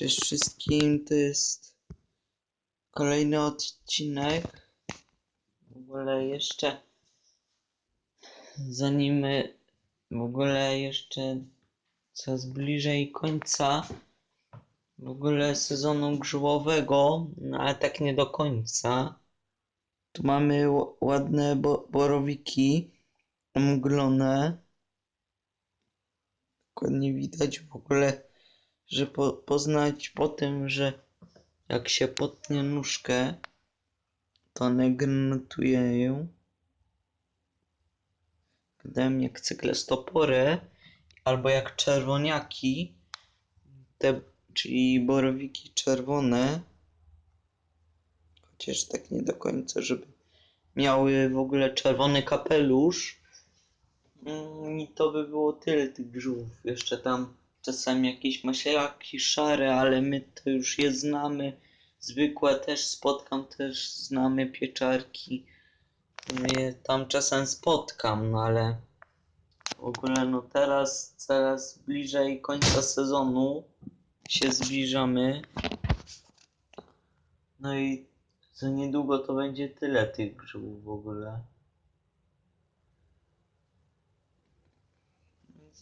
Cześć wszystkim, to jest kolejny odcinek. W ogóle jeszcze zanim w ogóle jeszcze coraz bliżej końca w ogóle sezonu grzybowego, no ale tak nie do końca. Tu mamy ładne bo borowiki mglone. Dokładnie widać w ogóle, że po poznać po tym, że jak się potnie nóżkę, to one granatują. Wydają jak cyklestopory, albo jak czerwoniaki, te, czyli borowiki czerwone. Chociaż tak nie do końca, żeby miały w ogóle czerwony kapelusz. Mm, I to by było tyle tych grzybów. Jeszcze tam czasami jakieś maślaki szare, ale my to już je znamy. Zwykłe też spotkam, też znamy pieczarki. Je tam czasem spotkam, no ale w ogóle no teraz coraz bliżej końca sezonu się zbliżamy. No i za niedługo to będzie tyle tych grzybów w ogóle.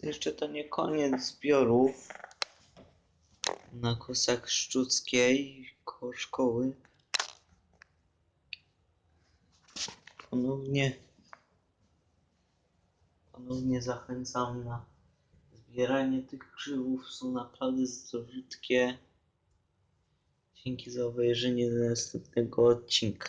Jeszcze to nie koniec zbiorów na kosach szczuckiej koło szkoły. Ponownie ponownie zachęcam na zbieranie tych grzybów. Są naprawdę zdrowitkie. Dzięki za obejrzenie do następnego odcinka.